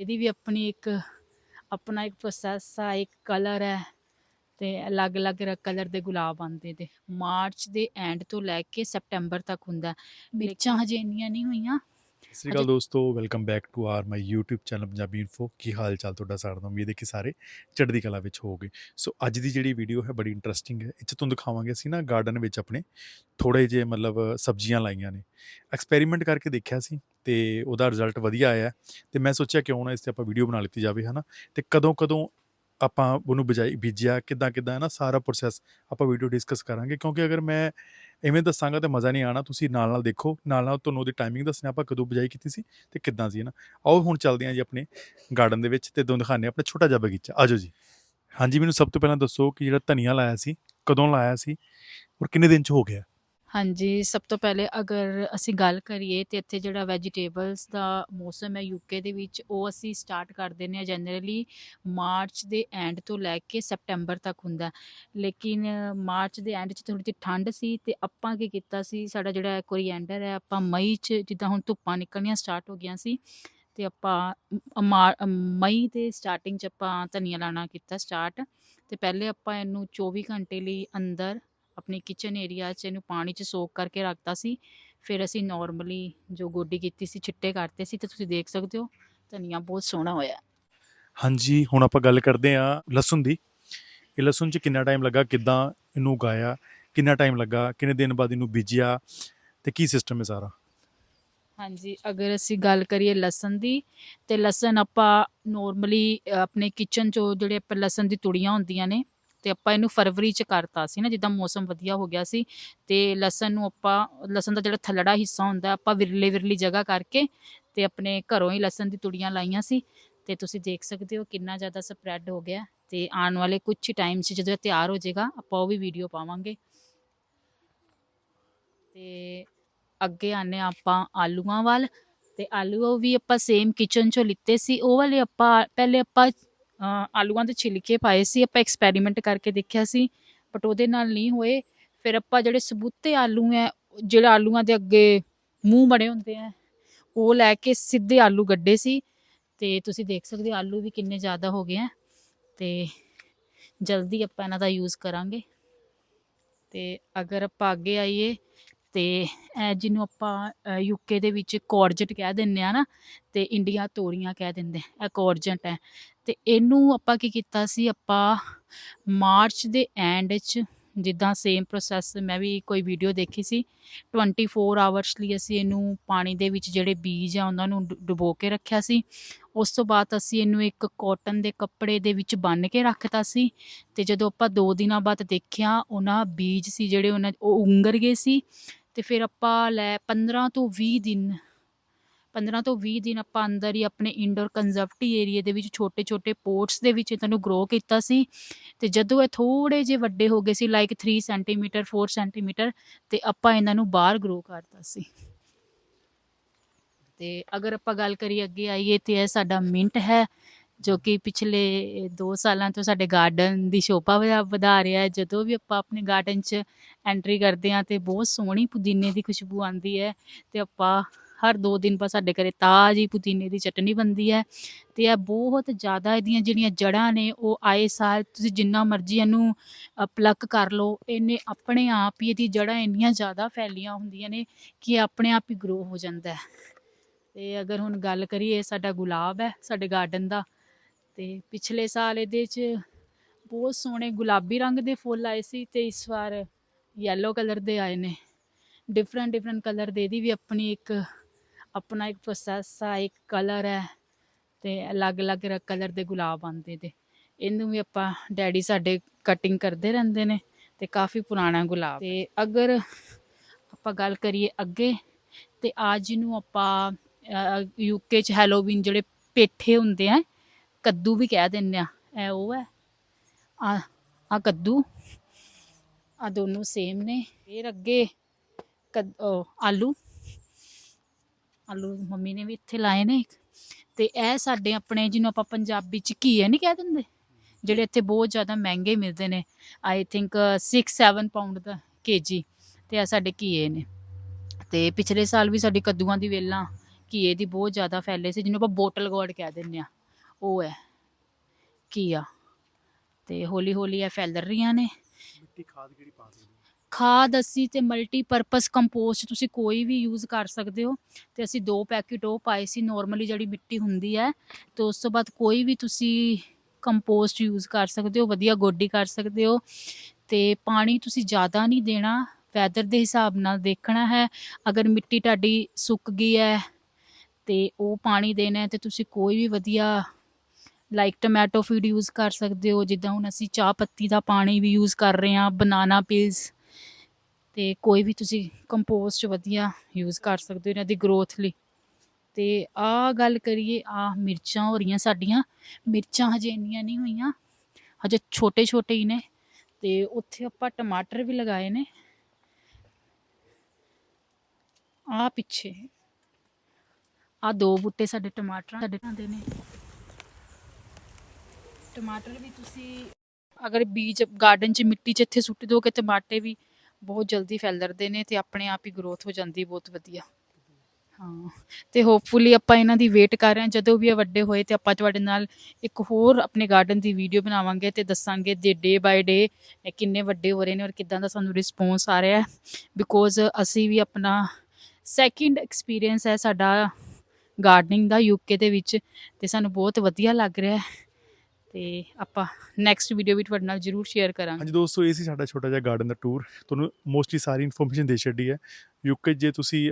ਇਹਦੀ ਵੀ ਆਪਣੀ ਇੱਕ ਆਪਣਾ ਇੱਕ ਪ੍ਰੋਸੈਸ ਆ ਇੱਕ ਕਲਰ ਹੈ ਤੇ ਅਲੱਗ-ਅਲੱਗ ਕਲਰ ਦੇ ਗੁਲਾਬ ਆਉਂਦੇ ਤੇ ਮਾਰਚ ਦੇ ਐਂਡ ਤੋਂ ਲੈ ਕੇ ਸਪਟੈਂਬਰ ਤੱਕ ਹੁੰਦਾ। ਮਿਰਚਾਂ ਹਜੇ ਇੰਨੀਆਂ ਨਹੀਂ ਹੋਈਆਂ। ਸਤਿ ਸ਼੍ਰੀ ਅਕਾਲ ਦੋਸਤੋ welcome back to our my YouTube channel Punjabi info ਕੀ ਹਾਲ ਚਾਲ ਤੁਹਾਡਾ ਸਾਰਿਆਂ ਦਾ? ਉਮੀਦ ਹੈ ਕਿ ਸਾਰੇ ਚੜ੍ਹਦੀ ਕਲਾ ਵਿੱਚ ਹੋਵੋਗੇ। ਸੋ ਅੱਜ ਦੀ ਜਿਹੜੀ ਵੀਡੀਓ ਹੈ ਬੜੀ ਇੰਟਰਸਟਿੰਗ ਹੈ। 'ਚ ਤੁਹਾਨੂੰ ਦਿਖਾਵਾਂਗੇ ਅਸੀਂ ਨਾ ਗਾਰਡਨ ਵਿੱਚ ਆਪਣੇ ਥੋੜੇ ਜਿਹੇ ਮਤਲਬ ਸਬਜ਼ੀਆਂ ਲਾਈਆਂ ਨੇ। ਐਕਸਪੈਰੀਮੈਂਟ ਕਰਕੇ ਦੇਖਿਆ ਸੀ। ਤੇ ਉਹਦਾ ਰਿਜ਼ਲਟ ਵਧੀਆ ਆਇਆ ਤੇ ਮੈਂ ਸੋਚਿਆ ਕਿਉਂ ਨਾ ਇਸ ਤੇ ਆਪਾਂ ਵੀਡੀਓ ਬਣਾ ਲਿੱਤੀ ਜਾਵੇ, ਹਨਾ? ਤੇ ਕਦੋਂ ਕਦੋਂ ਆਪਾਂ ਉਹਨੂੰ ਬਜਾਈ ਬੀਜਿਆ, ਕਿੱਦਾਂ ਕਿੱਦਾਂ ਹੈ ਨਾ ਸਾਰਾ ਪ੍ਰੋਸੈਸ ਆਪਾਂ ਵੀਡੀਓ ਡਿਸਕਸ ਕਰਾਂਗੇ। ਕਿਉਂਕਿ ਅਗਰ ਮੈਂ ਐਵੇਂ ਦੱਸਾਂਗਾ ਤੇ ਮਜ਼ਾ ਨਹੀਂ ਆਣਾ ਤੁਸੀਂ ਨਾਲ ਨਾਲ ਦੇਖੋ। ਨਾਲ ਨਾਲ ਤੁਹਾਨੂੰ ਉਹਦੀ ਟਾਈਮਿੰਗ ਦੱਸਣੀ ਆਪਾਂ ਕਦੋਂ ਬਜਾਈ ਕੀਤੀ ਸੀ ਤੇ ਕਿੱਦਾਂ ਸੀ ਨਾ ਆਓ ਹੁਣ ਚੱਲਦੇ ਹਾਂ ਜੀ ਆਪਣੇ ਗਾਰਡਨ ਦੇ ਵਿੱਚ ਤੇ ਤੁਹਾਨੂੰ ਦਿਖਾਉਂਦੇ ਹਾਂ ਆਪਣਾ ਛੋਟਾ ਜਿਹਾ ਬਗੀਚਾ। ਆਜੋ ਜੀ। ਹਾਂਜੀ, ਮੈਨੂੰ ਸਭ ਤੋਂ ਪਹਿਲਾਂ ਦੱਸੋ ਕਿ ਜਿਹੜਾ ਧਨੀਆ ਲਾਇਆ ਸੀ, ਕਦੋਂ ਲਾਇਆ ਸੀ ਔਰ ਕਿੰਨੇ ਦਿਨ ਚ ਹੋ ਗਿਆ? ਹਾਂਜੀ, ਸਭ ਤੋਂ ਪਹਿਲੇ ਅਗਰ ਅਸੀਂ ਗੱਲ ਕਰੀਏ ਤੇ ਇੱਥੇ ਜਿਹੜਾ ਵੈਜੀਟੇਬਲਸ ਦਾ ਮੌਸਮ ਹੈ ਯੂਕੇ ਦੇ ਵਿੱਚ, ਉਹ ਅਸੀਂ ਸਟਾਰਟ ਕਰ ਦਿੰਦੇ ਹਾਂ ਜਨਰਲੀ ਮਾਰਚ ਦੇ ਐਂਡ ਤੋਂ ਲੈ ਕੇ ਸਪਟੈਂਬਰ ਤੱਕ ਹੁੰਦਾ ਲੇਕਿਨ ਮਾਰਚ ਦੇ ਐਂਡ 'ਚ ਥੋੜੀ ਜਿਹੀ ਠੰਡ ਸੀ ਤੇ ਆਪਾਂ ਕੀ ਕੀਤਾ ਸੀ, ਸਾਡਾ ਜਿਹੜਾ ਕੋਰੀਐਂਡਰ ਹੈ, ਆਪਾਂ ਮਈ 'ਚ ਜਿੱਦਾਂ ਹੁਣ ਧੁੱਪਾਂ ਨਿਕਲਣੀਆਂ ਸਟਾਰਟ ਹੋ ਗਈਆਂ ਸੀ ਤੇ ਆਪਾਂ ਮ- ਮਈ ਦੇ ਸਟਾਰਟਿੰਗ 'ਚ ਆਪਾਂ ਧਨੀਆ ਲਾਣਾ ਕੀਤਾ ਸਟਾਰਟ ਤੇ ਪਹਿਲੇ ਆਪਾਂ ਇਹਨੂੰ 24 ਘੰਟੇ ਲਈ ਅੰਦਰ ਆਪਣੀ ਕਿਚਨ ਏਰੀਆ 'ਚ ਇਹਨੂੰ ਪਾਣੀ 'ਚ ਸੋਕ ਕਰਕੇ ਰੱਖਤਾ ਸੀ। ਫਿਰ ਅਸੀਂ ਨਾਰਮਲੀ ਜੋ ਗੋਡੀ ਕੀਤੀ ਸੀ ਛਿੱਟੇ ਕਰਤੇ ਸੀ ਤੇ ਤੁਸੀਂ ਦੇਖ ਸਕਦੇ ਹੋ ਧਨੀਆ ਬਹੁਤ ਸੋਹਣਾ ਹੋਇਆ। ਹਾਂਜੀ ਹੁਣ ਆਪਾਂ ਗੱਲ ਕਰਦੇ ਹਾਂ ਲਸਣ ਦੀ। ਇਹ ਲਸਣ ਚ ਕਿੰਨਾ ਟਾਈਮ ਲੱਗਾ ਕਿੱਦਾਂ ਇਹਨੂੰ ਉਗਾਇਆ ਕਿੰਨਾ ਟਾਈਮ ਲੱਗਾ ਕਿੰਨੇ ਦਿਨ ਬਾਅਦ ਇਹਨੂੰ ਬੀਜਿਆ ਤੇ ਕੀ ਸਿਸਟਮ ਹੈ ਸਾਰਾ? ਹਾਂਜੀ ਅਗਰ ਅਸੀਂ ਗੱਲ ਕਰੀਏ ਲਸਣ ਦੀ ਤੇ ਲਸਣ ਆਪਾਂ ਨਾਰਮਲੀ ਆਪਣੇ ਕਿਚਨ 'ਚੋਂ ਜਿਹੜੇ ਆਪਾਂ ਲਸਣ ਦੀ ਤੁੜੀਆਂ ਹੁੰਦੀਆਂ ਨੇ ਤੇ ਆਪਾਂ ਇਹਨੂੰ ਫਰਵਰੀ 'ਚ ਕਰਤਾ ਸੀ ਨਾ, ਜਿੱਦਾਂ ਮੌਸਮ ਵਧੀਆ ਹੋ ਗਿਆ ਸੀ ਤੇ ਲਸਣ ਨੂੰ ਆਪਾਂ, ਲਸਣ ਦਾ ਜਿਹੜਾ ਥੱਲੜਾ ਹਿੱਸਾ ਹੁੰਦਾ ਆਪਾਂ ਵਿਰਲੇ ਵਿਰਲੀ ਜਗ੍ਹਾ ਕਰਕੇ ਤੇ ਆਪਣੇ ਘਰੋਂ ਹੀ ਲਸਣ ਦੀ ਤੁੜੀਆਂ ਲਾਈਆਂ ਸੀ ਤੇ ਤੁਸੀਂ ਦੇਖ ਸਕਦੇ ਹੋ ਕਿੰਨਾ ਜ਼ਿਆਦਾ ਸਪਰੈਡ ਹੋ ਗਿਆ ਤੇ ਆਉਣ ਵਾਲੇ ਕੁਝ ਟਾਈਮ 'ਚ ਜਦੋਂ ਇਹ ਤਿਆਰ ਹੋ ਜਾਏਗਾ, ਆਪਾਂ ਉਹ ਵੀ ਵੀਡੀਓ ਪਾਵਾਂਗੇ। ਤੇ ਅੱਗੇ ਆਨੇ ਆਪਾਂ ਆਲੂਆਂ ਵੱਲ ਤੇ ਆਲੂ ਵੀ ਆਪਾਂ ਸੇਮ ਕਿਚਨ ਚੋਂ ਲਿੱਤੇ ਸੀ, ਉਹ ਵਾਲੇ ਆਪਾਂ, ਪਹਿਲੇ ਆਪਾਂ ਆਲੂਆਂ ਦੇ ਛਿਲਕੇ ਪਾਏ ਸੀ, ਆਪਾਂ ਐਕਸਪੈਰੀਮੈਂਟ ਕਰਕੇ ਦੇਖਿਆ ਸੀ ਬਟ ਉਹਦੇ ਨਾਲ ਨਹੀਂ ਹੋਏ। ਫਿਰ ਆਪਾਂ ਜਿਹੜੇ ਸਬੂਤੇ ਆਲੂ ਹੈ ਜਿਹੜੇ ਆਲੂਆਂ ਦੇ ਅੱਗੇ ਮੂੰਹ ਬਣੇ ਹੁੰਦੇ ਆ ਉਹ ਲੈ ਕੇ ਸਿੱਧੇ ਆਲੂ ਗੱਡੇ ਸੀ। ਤੇ ਤੁਸੀਂ ਦੇਖ ਸਕਦੇ ਹੋ ਆਲੂ ਵੀ ਕਿੰਨੇ ਜ਼ਿਆਦਾ ਹੋ ਗਏ ਆ ਤੇ ਜਲਦੀ ਆਪਾਂ ਇਹਨਾਂ ਦਾ ਯੂਜ਼ ਕਰਾਂਗੇ। ਤੇ ਅਗਰ ਆਪਾਂ ਅੱਗੇ ਆਈਏ ਤੇ ਇਹ ਜਿਹਨੂੰ ਆਪਾਂ ਯੂਕੇ ਦੇ ਵਿੱਚ ਕੋਰਜਟ ਕਹਿ ਦਿੰਦੇ ਆ ਨਾ, ਤੇ ਇੰਡੀਆ ਤੋਰੀਆਂ ਕਹਿ ਦਿੰਦੇ ਇਹ ਕੋਰਜਟ ਹੈ। ਤੇ ਇਹਨੂੰ ਆਪਾਂ ਕੀ ਕੀਤਾ ਸੀ, ਆਪਾਂ ਮਾਰਚ ਦੇ ਐਂਡ 'ਚ ਜਿੱਦਾਂ ਸੇਮ ਪ੍ਰੋਸੈਸ ਮੈਂ ਵੀ ਕੋਈ ਵੀਡੀਓ ਦੇਖੀ ਸੀ 24 ਆਵਰਸ ਲਈ ਅਸੀਂ ਇਹਨੂੰ ਪਾਣੀ ਦੇ ਵਿੱਚ ਜਿਹੜੇ ਬੀਜ ਆ ਉਹਨਾਂ ਨੂੰ ਡੁ- ਡੁਬੋ ਕੇ ਰੱਖਿਆ ਸੀ। ਉਸ ਤੋਂ ਬਾਅਦ ਅਸੀਂ ਇਹਨੂੰ ਇੱਕ ਕਾਟਨ ਦੇ ਕੱਪੜੇ ਦੇ ਵਿੱਚ ਬੰਨ੍ਹ ਕੇ ਰੱਖਤਾ ਸੀ ਤੇ ਜਦੋਂ ਆਪਾਂ 2 ਦਿਨਾਂ ਬਾਅਦ ਦੇਖਿਆ, ਉਹਨਾਂ ਬੀਜ ਸੀ ਜਿਹੜੇ ਉਹਨਾਂ, ਉਹ ਉਂਗਰ ਗਏ ਸੀ ਤੇ ਫਿਰ ਆਪਾਂ ਲੈ 15 ਤੋਂ 20 ਦਿਨ 15 ਤੋਂ 20 ਦਿਨ ਆਪਾਂ ਅੰਦਰ ਹੀ ਆਪਣੇ ਇੰਡੋਰ ਕੰਜ਼ਰਵਟੀ ਏਰੀਆ ਦੇ ਵਿੱਚ ਛੋਟੇ ਛੋਟੇ ਪੋਟਸ ਦੇ ਵਿੱਚ ਇਹਨਾਂ ਨੂੰ ਗਰੋ ਕੀਤਾ ਸੀ ਤੇ ਜਦੋਂ ਇਹ ਥੋੜੇ ਜਿਹੇ ਵੱਡੇ ਹੋ ਗਏ ਸੀ ਲਾਈਕ 3 ਸੈਂਟੀਮੀਟਰ 4 ਸੈਂਟੀਮੀਟਰ ਤੇ ਆਪਾਂ ਇਹਨਾਂ ਨੂੰ ਬਾਹਰ ਗਰੋ ਕਰਤਾ ਸੀ। ਤੇ ਅਗਰ ਆਪਾਂ ਗੱਲ ਕਰੀਏ ਅੱਗੇ ਆਈਏ ਤੇ ਇਹ ਸਾਡਾ ਮਿੰਟ ਹੈ। ਜੋ ਕਿ ਪਿਛਲੇ 2 ਸਾਲਾਂ ਤੋਂ ਸਾਡੇ ਗਾਰਡਨ ਦੀ ਸ਼ੋਭਾ ਵਧਾ- ਵਧਾ ਰਿਹਾ ਹੈ। ਜਦੋਂ ਵੀ ਆਪਾਂ ਆਪਣੇ ਗਾਰਡਨ 'ਚ ਐਂਟਰੀ ਕਰਦੇ ਹਾਂ ਤੇ ਬਹੁਤ ਸੋਹਣੀ ਪੁਦੀਨੇ ਦੀ ਖੁਸ਼ਬੂ ਆਉਂਦੀ ਹੈ ਤੇ ਆਪਾਂ ਹਰ 2 ਦਿਨ ਬਾਅਦ ਸਾਡੇ ਘਰੇ ਤਾਜ਼ੀ ਪੁਦੀਨੇ ਦੀ ਚਟਨੀ ਬਣਦੀ ਹੈ ਤੇ ਇਹ ਬਹੁਤ ਜ਼ਿਆਦਾ ਇਹਦੀਆਂ ਜਿਹੜੀਆਂ ਜੜ੍ਹਾਂ ਨੇ ਉਹ ਆਏ ਸਾਲ ਤੁਸੀਂ ਜਿੰਨਾ ਮਰਜ਼ੀ ਇਹਨੂੰ ਪਲੱਕ ਕਰ ਲਓ, ਇਹਨੇ ਆਪਣੇ ਆਪ ਹੀ ਇਹਦੀ ਜੜ੍ਹਾਂ ਇੰਨੀਆਂ ਜ਼ਿਆਦਾ ਫੈਲੀਆਂ ਹੁੰਦੀਆਂ ਨੇ ਕਿ ਇਹ ਆਪਣੇ ਆਪ ਹੀ ਗਰੋ ਹੋ ਜਾਂਦਾ ਹੈ। ਤੇ ਅਗਰ ਹੁਣ ਗੱਲ ਕਰੀਏ ਸਾਡਾ ਗੁਲਾਬ ਹੈ, ਸਾਡੇ ਗਾਰਡਨ ਦਾ ਤੇ ਪਿਛਲੇ ਸਾਲ ਇਹਦੇ 'ਚ ਬਹੁਤ ਸੋਹਣੇ ਗੁਲਾਬੀ ਰੰਗ ਦੇ ਫੁੱਲ ਆਏ ਸੀ ਤੇ ਇਸ ਵਾਰ ਯੈਲੋ ਕਲਰ ਦੇ ਆਏ ਨੇ। ਡਿਫਰੈਂਟ ਡਿਫਰੈਂਟ ਕਲਰ ਦੇ ਇਹਦੀ ਵੀ ਆਪਣੀ ਇੱਕ, ਆਪਣਾ ਇੱਕ ਪ੍ਰੋਸੈਸ ਆ, ਇੱਕ ਕਲਰ ਹੈ ਤੇ ਅਲੱਗ-ਅਲੱਗ ਕਲਰ ਦੇ ਗੁਲਾਬ ਆਉਂਦੇ ਤੇ ਇਹਨੂੰ ਵੀ ਆਪਾਂ ਡੈਡੀ ਸਾਡੇ ਕਟਿੰਗ ਕਰਦੇ ਰਹਿੰਦੇ ਨੇ ਤੇ ਕਾਫੀ ਪੁਰਾਣਾ ਗੁਲਾਬ ਤੇ ਅਗਰ ਆਪਾਂ ਗੱਲ ਕਰੀਏ ਅੱਗੇ ਤੇ ਅੱਜ ਨੂੰ ਆਪਾਂ ਯੂਕੇ ਚ ਹੈਲੋਵੀਨ ਜਿਹੜੇ ਪੇਠੇ ਹੁੰਦੇ ਆ ਕੱਦੂ ਵੀ ਕਹਿ ਦਿੰਦੇ ਆ, ਇਹ ਉਹ ਹੈ। ਆ ਆ ਕੱਦੂ, ਆ ਦੋਨੋਂ ਸੇਮ ਨੇ। ਫਿਰ ਅੱਗੇ ਕੱਦ ਆਲੂ ਆਲੂ ਮੰਮੀ ਨੇ ਵੀ ਇੱਥੇ ਲਾਏ ਨੇ ਤੇ ਇਹ ਸਾਡੇ ਆਪਣੇ ਜਿਹਨੂੰ ਆਪਾਂ ਪੰਜਾਬੀ ਚ ਘੀਏ ਨਹੀਂ ਕਹਿ ਦਿੰਦੇ, ਜਿਹੜੇ ਇੱਥੇ ਬਹੁਤ ਜ਼ਿਆਦਾ ਮਹਿੰਗੇ ਮਿਲਦੇ ਨੇ ਆਈ ਥਿੰਕ 6-7 ਪਾਉਂਡ ਦਾ ਕੇਜੀ ਤੇ ਇਹ ਸਾਡੇ ਘੀਏ ਨੇ। ਤੇ ਪਿਛਲੇ ਸਾਲ ਵੀ ਸਾਡੀ ਕੱਦੂਆਂ ਦੀ ਵੇਲਾਂ ਘੀਏ ਦੀ ਬਹੁਤ ਜ਼ਿਆਦਾ ਫੈਲੇ ਸੀ, ਜਿਹਨੂੰ ਆਪਾਂ ਬੋਟਲ ਗੋਰਡ ਕਹਿ ਦਿੰਦੇ ਆ। ਉਹ ਹੈ। ਘੀਆ ਤੇ ਹੌਲੀ ਹੌਲੀ ਇਹ ਫੈਲ ਰਹੀਆਂ ਨੇ। ਮਿੱਟੀ ਖਾਦ ਕਿਹੜੀ ਪਾ ਸਕਦੇ ਖਾਦ ਅਸੀਂ ਤੇ ਮਲਟੀਪਰਪਸ ਕੰਪੋਸਟ ਤੁਸੀਂ ਕੋਈ ਵੀ ਯੂਜ਼ ਕਰ ਸਕਦੇ ਹੋ। ਤੇ ਅਸੀਂ ਦੋ ਪੈਕੇਟ ਉਹ ਪਾਏ ਸੀ ਨਾਰਮਲੀ ਜਿਹੜੀ ਮਿੱਟੀ ਹੁੰਦੀ ਹੈ ਤੇ ਉਸ ਤੋਂ ਬਾਅਦ ਕੋਈ ਵੀ ਤੁਸੀਂ ਕੰਪੋਸਟ ਯੂਜ਼ ਕਰ ਸਕਦੇ ਹੋ ਵਧੀਆ ਗੋਡੀ ਕਰ ਸਕਦੇ ਹੋ। ਤੇ ਪਾਣੀ ਤੁਸੀਂ ਜ਼ਿਆਦਾ ਨਹੀਂ ਦੇਣਾ ਵੈਦਰ ਦੇ ਹਿਸਾਬ ਨਾਲ ਦੇਖਣਾ ਹੈ। ਅਗਰ ਮਿੱਟੀ ਤੁਹਾਡੀ ਸੁੱਕ ਗਈ ਹੈ ਤੇ ਉਹ ਪਾਣੀ ਦੇਣਾ ਤੇ ਤੁਸੀਂ ਕੋਈ ਵੀ ਵਧੀਆ ਲਾਈਕ ਟੋਮੈਟੋ ਫੀਡ ਯੂਜ਼ ਕਰ ਸਕਦੇ ਹੋ, ਜਿੱਦਾਂ ਹੁਣ ਅਸੀਂ ਚਾਹ ਪੱਤੀ ਦਾ ਪਾਣੀ ਵੀ ਯੂਜ਼ ਕਰ ਰਹੇ ਹਾਂ ਬਨਾਨਾ ਪੀਲਸ ਤੇ ਕੋਈ ਵੀ ਤੁਸੀਂ ਕੰਪੋਸਟ ਵਧੀਆ ਯੂਜ਼ ਕਰ ਸਕਦੇ ਹੋ ਇਹਨਾਂ ਦੀ ਗਰੋਥ ਲਈ। ਤੇ ਆ ਗੱਲ ਕਰੀਏ ਆ ਮਿਰਚਾਂ ਹੋ ਰਹੀਆਂ ਸਾਡੀਆਂ, ਮਿਰਚਾਂ ਹਜੇ ਇੰਨੀਆਂ ਨਹੀਂ ਹੋਈਆਂ, ਹਜੇ ਛੋਟੇ ਛੋਟੇ ਹੀ ਨੇ ਤੇ ਉੱਥੇ ਆਪਾਂ ਟਮਾਟਰ ਵੀ ਲਗਾਏ ਨੇ। ਆ ਪਿੱਛੇ ਆ ਦੋ ਬੂਟੇ ਸਾਡੇ ਟਮਾਟਰਾਂ ਸਾਡੇ ਨੇ। ਟਮਾਟਰ ਵੀ ਤੁਸੀਂ ਅਗਰ ਬੀਜ ਗਾਰਡਨ 'ਚ ਮਿੱਟੀ 'ਚ ਇੱਥੇ ਸੁੱਟ ਦੋਗੇ ਟਮਾਟੇ ਵੀ ਬਹੁਤ ਜਲਦੀ ਫੈਲਰਦੇ ਨੇ ਤੇ ਆਪਣੇ ਆਪ ਹੀ ਗਰੋਥ ਹੋ ਜਾਂਦੀ ਬਹੁਤ ਵਧੀਆ। ਹਾਂ, ਤੇ ਹੋਪਫੁਲੀ ਆਪਾਂ ਇਹਨਾਂ ਦੀ ਵੇਟ ਕਰ ਰਹੇ ਹਾਂ। ਜਦੋਂ ਵੀ ਇਹ ਵੱਡੇ ਹੋਏ ਤੇ ਆਪਾਂ ਤੁਹਾਡੇ ਨਾਲ ਇੱਕ ਹੋਰ ਆਪਣੇ ਗਾਰਡਨ ਦੀ ਵੀਡੀਓ ਬਣਾਵਾਂਗੇ ਤੇ ਦੱਸਾਂਗੇ ਦੇ ਡੇ ਬਾਏ ਡੇ ਕਿੰਨੇ ਵੱਡੇ ਹੋ ਰਹੇ ਨੇ ਔਰ ਕਿੱਦਾਂ ਦਾ ਸਾਨੂੰ ਰਿਸਪੌਂਸ ਆ ਰਿਹਾ ਹੈ। ਬਿਕੋਜ਼ ਅਸੀਂ ਵੀ ਆਪਣਾ ਸੈਕਿੰਡ ਐਕਸਪੀਰੀਅੰਸ ਹੈ ਸਾਡਾ ਗਾਰਡਨਿੰਗ ਦਾ ਯੂਕੇ ਦੇ ਵਿੱਚ ਤੇ ਸਾਨੂੰ ਬਹੁਤ ਵਧੀਆ ਲੱਗ ਰਿਹਾ ਹੈ। ਤੇ ਆਪਾਂ ਨੈਕਸਟ ਵੀਡੀਓ ਵੀ ਤੁਹਾਡੇ ਨਾਲ ਜ਼ਰੂਰ ਸ਼ੇਅਰ ਕਰਾਂਗੇ। ਹਾਂਜੀ ਦੋਸਤੋ, ਇਹ ਸੀ ਸਾਡਾ ਛੋਟਾ ਜਿਹਾ ਗਾਰਡਨ ਦਾ ਟੂਰ ਤੁਹਾਨੂੰ ਮੋਸਟਲੀ ਸਾਰੀ ਇਨਫੋਰਮੇਸ਼ਨ ਦੇ ਛੱਡੀ ਹੈ। ਯੂਕੇ ਜੇ ਤੁਸੀਂ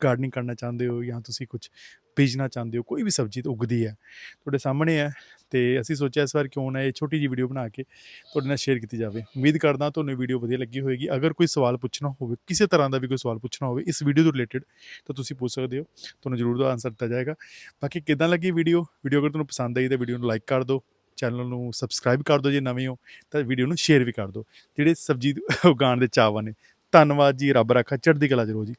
ਗਾਰਡਨਿੰਗ ਕਰਨਾ ਚਾਹੁੰਦੇ ਹੋ ਜਾਂ ਤੁਸੀਂ ਕੁਝ ਬੀਜਣਾ ਚਾਹੁੰਦੇ ਹੋ, ਕੋਈ ਵੀ ਸਬਜ਼ੀ ਤਾਂ ਉਗਦੀ ਹੈ। ਤੁਹਾਡੇ ਸਾਹਮਣੇ ਹੈ ਤੇ ਅਸੀਂ ਸੋਚਿਆ ਇਸ ਵਾਰ ਕਿਉਂ ਨਾ ਇਹ ਛੋਟੀ ਜਿਹੀ ਵੀਡੀਓ ਬਣਾ ਕੇ ਤੁਹਾਡੇ ਨਾਲ ਸ਼ੇਅਰ ਕੀਤੀ ਜਾਵੇ। ਉਮੀਦ ਕਰਦਾ ਤੁਹਾਨੂੰ ਵੀਡੀਓ ਵਧੀਆ ਲੱਗੀ ਹੋਵੇਗੀ। ਅਗਰ ਕੋਈ ਸਵਾਲ ਪੁੱਛਣਾ ਹੋਵੇ, ਕਿਸੇ ਤਰ੍ਹਾਂ ਦਾ ਵੀ ਕੋਈ ਸਵਾਲ ਪੁੱਛਣਾ ਹੋਵੇ, ਇਸ ਵੀਡੀਓ ਤੋਂ ਰਿਲੇਟਡ ਤਾਂ ਤੁਸੀਂ ਪੁੱਛ ਸਕਦੇ ਹੋ। ਤੁਹਾਨੂੰ ਜ਼ਰੂਰ ਦਾ ਆਨਸਰ ਦਿੱਤਾ ਜਾਏਗਾ। ਬਾਕੀ ਕਿਦਾਂ ਲੱਗੀ ਵੀਡੀਓ ਵੀਡੀਓ ਅਗਰ ਤੁਹਾਨੂੰ ਪਸੰਦ ਆਈ ਤਾਂ ਵੀਡੀਓ ਨੂੰ ਲਾਈਕ ਕਰ ਦਿਓ। ਚੈਨਲ ਨੂੰ ਸਬਸਕ੍ਰਾਈਬ ਕਰ ਦਿਓ ਜੇ ਨਵੇਂ ਹੋ, ਤਾਂ ਵੀਡੀਓ ਨੂੰ ਸ਼ੇਅਰ ਵੀ ਕਰ ਦਿਓ। ਜਿਹੜੇ ਸਬਜ਼ੀ ਉਗਾਉਣ ਦੇ ਚਾਹਵਾਨ ਨੇ, ਧੰਨਵਾਦ ਜੀ। ਰੱਬ ਰੱਖਾ। ਚੜ੍ਹਦੀ ਕਲਾ ਚ ਜੀ।